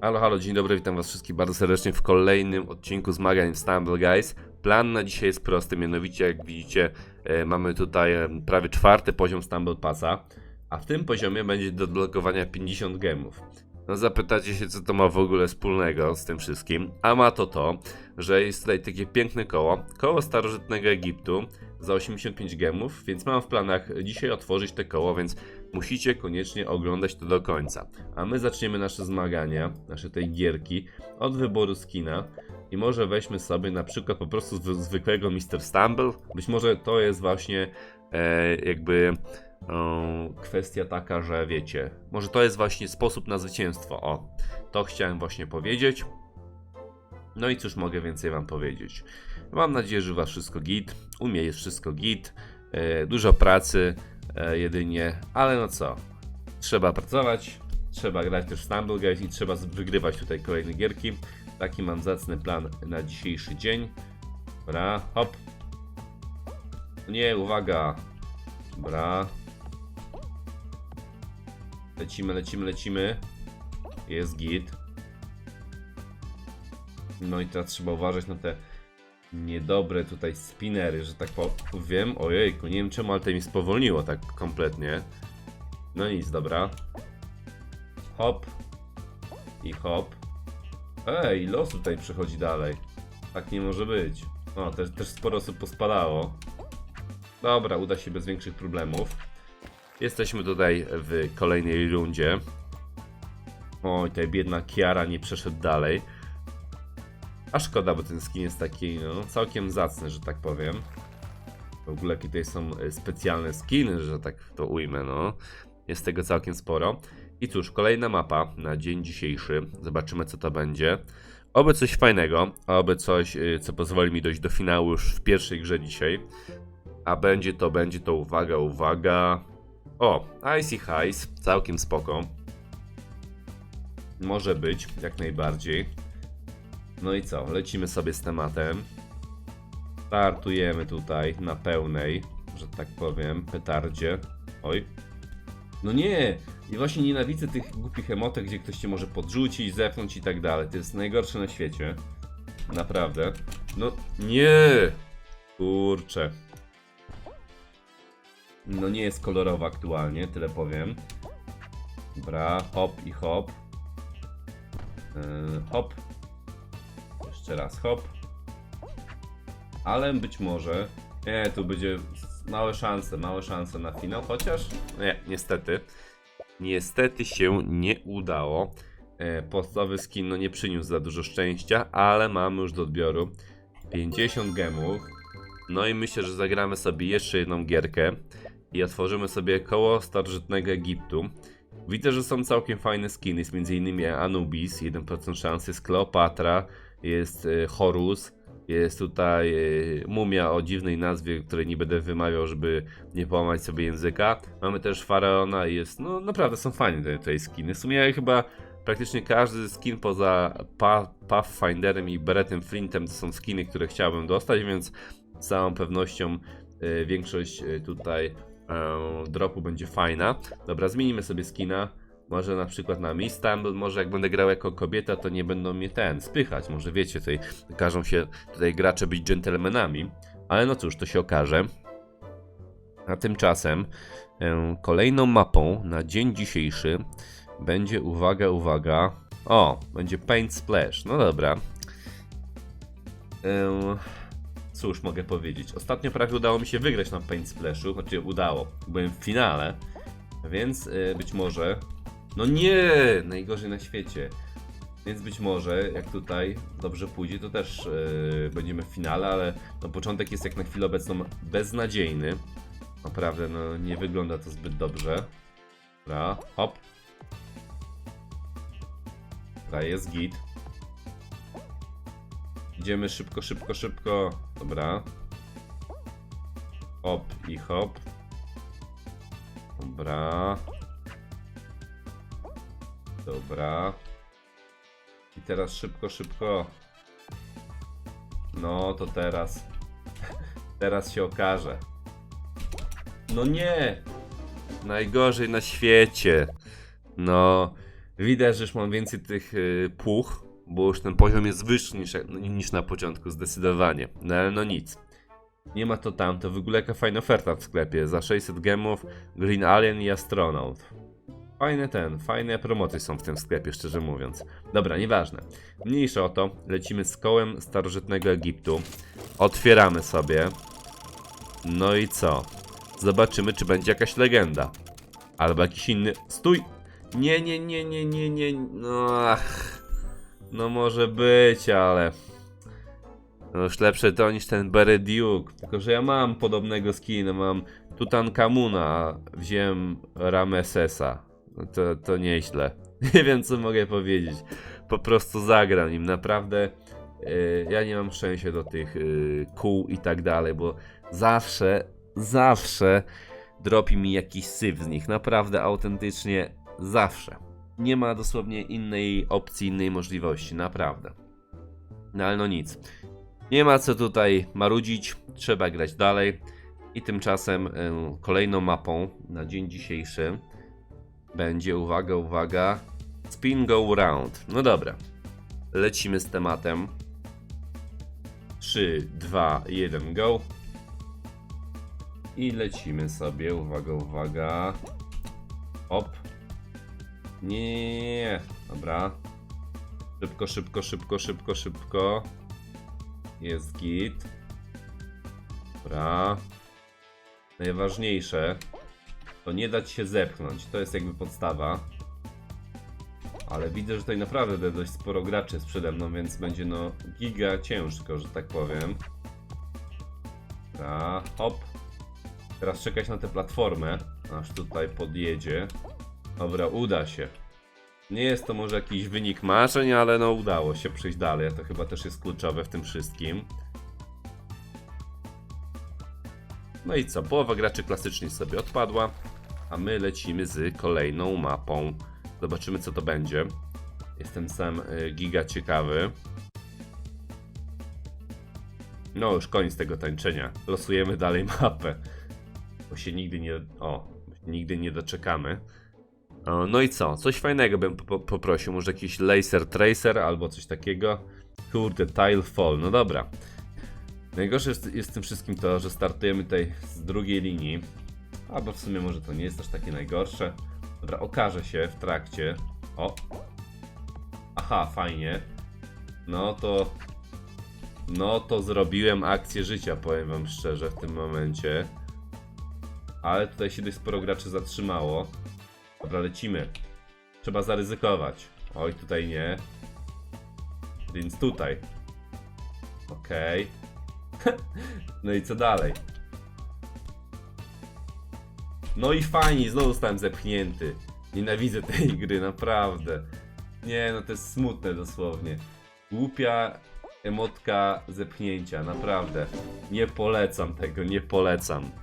Halo, halo, dzień dobry, witam was wszystkich bardzo serdecznie w kolejnym odcinku zmagań w Stumble Guys. Plan na dzisiaj jest prosty, mianowicie jak widzicie e, mamy tutaj prawie czwarty poziom Stumble Passa, a w tym poziomie będzie do odblokowania 50 gemów. No zapytacie się, co to ma w ogóle wspólnego z tym wszystkim, a ma to to, że jest tutaj takie piękne koło, koło starożytnego Egiptu za 85 gemów, więc mam w planach dzisiaj otworzyć te koło, więc musicie koniecznie oglądać to do końca. A my zaczniemy nasze zmagania, nasze tej gierki od wyboru skina. I może weźmy sobie na przykład po prostu zwy- zwykłego Mr. Stumble. Być może to jest właśnie e, jakby kwestia taka, że wiecie, może to jest właśnie sposób na zwycięstwo. O, to chciałem właśnie powiedzieć. No i cóż mogę więcej wam powiedzieć. Mam nadzieję, że was wszystko git. U mnie jest wszystko git. E, dużo pracy e, jedynie, ale no co? Trzeba pracować, trzeba grać też w Stumble Guys i trzeba wygrywać tutaj kolejne gierki. Taki mam zacny plan na dzisiejszy dzień. Dobra, hop. Nie, uwaga. Dobra. Lecimy, lecimy, lecimy. Jest git. No i teraz trzeba uważać na te niedobre tutaj spinery, że tak powiem. Ojejku, nie wiem czemu, ale to mi spowolniło tak kompletnie. No nic, dobra. Hop. I hop. Ej, los tutaj przychodzi dalej. Tak nie może być. O, też, też sporo osób pospadało. Dobra, uda się bez większych problemów. Jesteśmy tutaj w kolejnej rundzie. Oj, tutaj biedna Kiara nie przeszedł dalej. A szkoda, bo ten skin jest taki, no, całkiem zacny, że tak powiem. W ogóle tutaj są e, specjalne skiny, że tak to ujmę, no. Jest tego całkiem sporo. I cóż, kolejna mapa na dzień dzisiejszy. Zobaczymy, co to będzie. Oby coś fajnego, oby coś, y, co pozwoli mi dojść do finału już w pierwszej grze dzisiaj. A będzie to, będzie to, uwaga, uwaga. O, Icy Highs, całkiem spoko. Może być, jak najbardziej. No i co, lecimy sobie z tematem. Startujemy tutaj na pełnej, że tak powiem, petardzie. Oj. No nie! I właśnie nienawidzę tych głupich emotek, gdzie ktoś cię może podrzucić, zepchnąć i tak dalej. To jest najgorsze na świecie. Naprawdę. No nie! Kurczę. No nie jest kolorowa aktualnie, tyle powiem. Dobra, hop i hop. Yy, hop. Jeszcze raz hop. Ale być może. Nie, tu będzie małe szanse, małe szanse na finał, chociaż. Nie, niestety. Niestety się nie udało. E, Podstawowy skin no nie przyniósł za dużo szczęścia, ale mamy już do odbioru 50 gemów. No i myślę, że zagramy sobie jeszcze jedną gierkę i otworzymy sobie koło starożytnego Egiptu. Widzę, że są całkiem fajne skiny, jest m.in. Anubis, 1% szans, jest Kleopatra, jest e, Horus, jest tutaj e, mumia o dziwnej nazwie, której nie będę wymawiał, żeby nie połamać sobie języka. Mamy też Faraona i jest, no naprawdę są fajne te, te skiny. W sumie chyba praktycznie każdy skin poza pa, Pathfinderem i Beretem Flintem to są skiny, które chciałbym dostać, więc z całą pewnością e, większość tutaj e, dropu będzie fajna. Dobra, zmienimy sobie skina. Może na przykład na Miss może jak będę grał jako kobieta, to nie będą mnie ten spychać. Może wiecie, tutaj każą się tutaj gracze być dżentelmenami. Ale no cóż, to się okaże. A tymczasem e, kolejną mapą na dzień dzisiejszy będzie, uwaga, uwaga. O, będzie Paint Splash. No dobra. E, cóż mogę powiedzieć? Ostatnio prawie udało mi się wygrać na Paint Splashu. Znaczy udało. Byłem w finale. Więc e, być może. No nie! Najgorzej na świecie. Więc być może, jak tutaj dobrze pójdzie, to też e, będziemy w finale, ale no, początek jest jak na chwilę obecną beznadziejny. Naprawdę, no nie wygląda to zbyt dobrze. Dobra, hop. Dobra, jest git. Idziemy szybko, szybko, szybko. Dobra. Hop i hop. Dobra. Dobra. I teraz szybko, szybko. No to teraz. Teraz się okaże. No nie! Najgorzej na świecie. No, Widać, że już mam więcej tych y, puch, bo już ten poziom jest wyższy niż, niż na początku, zdecydowanie. No ale no nic. Nie ma to tam, to w ogóle jaka fajna oferta w sklepie. Za 600 gemów Green Alien i Astronaut. Fajne ten, fajne promocje są w tym sklepie, szczerze mówiąc. Dobra, nieważne. Mniejsza o to, lecimy z kołem starożytnego Egiptu. Otwieramy sobie. No i co? Zobaczymy, czy będzie jakaś legenda. Albo jakiś inny. Stój! Nie, nie, nie, nie, nie, nie. No, ach. no może być, ale. No już lepsze to niż ten Duke. Tylko, że ja mam podobnego skina. Mam Tutankamuna, wziąłem Ramesesa. To, to nieźle. Nie wiem, co mogę powiedzieć. Po prostu zagram nim. Naprawdę. yy, ja nie mam szczęścia do tych yy, kół i tak dalej, bo zawsze, zawsze dropi mi jakiś syf z nich. Naprawdę, autentycznie, zawsze. Nie ma dosłownie innej opcji, innej możliwości, naprawdę. No ale no nic. Nie ma co tutaj marudzić, trzeba grać dalej. I tymczasem y, kolejną mapą na dzień dzisiejszy będzie, uwaga, uwaga, Spin Go Round. No dobra, lecimy z tematem. 3, 2, 1, go. I lecimy sobie, uwaga, uwaga. Op. Nie. Dobra. Szybko, szybko, szybko, szybko, szybko. Jest git. Dobra. Najważniejsze to nie dać się zepchnąć. To jest jakby podstawa. Ale widzę, że tutaj naprawdę dość sporo graczy jest przede mną, więc będzie no giga ciężko, że tak powiem. Dobra, hop. Teraz czekać na tę platformę, aż tutaj podjedzie. Dobra, uda się. Nie jest to może jakiś wynik marzeń, ale no udało się przejść dalej. To chyba też jest kluczowe w tym wszystkim. No i co? Połowa graczy klasycznie sobie odpadła, a my lecimy z kolejną mapą. Zobaczymy co to będzie. Jestem sam y, giga ciekawy. No już koniec tego tańczenia. Losujemy dalej mapę. Bo się nigdy nie... O, nigdy nie doczekamy. O, No i co? Coś fajnego bym po poprosił. Może jakiś laser tracer albo coś takiego. Kurde, tile fall. No dobra. Najgorsze jest, jest tym wszystkim to, że startujemy tutaj z drugiej linii. Albo w sumie może to nie jest aż takie najgorsze. Dobra, okaże się w trakcie. O. Aha, fajnie. No to. No to zrobiłem akcję życia, powiem wam szczerze, w tym momencie. Ale tutaj się dość sporo graczy zatrzymało. Dobra, lecimy. Trzeba zaryzykować. Oj, tutaj nie. Więc tutaj. Okej. no i co dalej? No i fajnie, znowu zostałem zepchnięty. Nienawidzę tej gry, naprawdę. Nie, no to jest smutne dosłownie. Głupia emotka zepchnięcia, naprawdę. Nie polecam tego, nie polecam.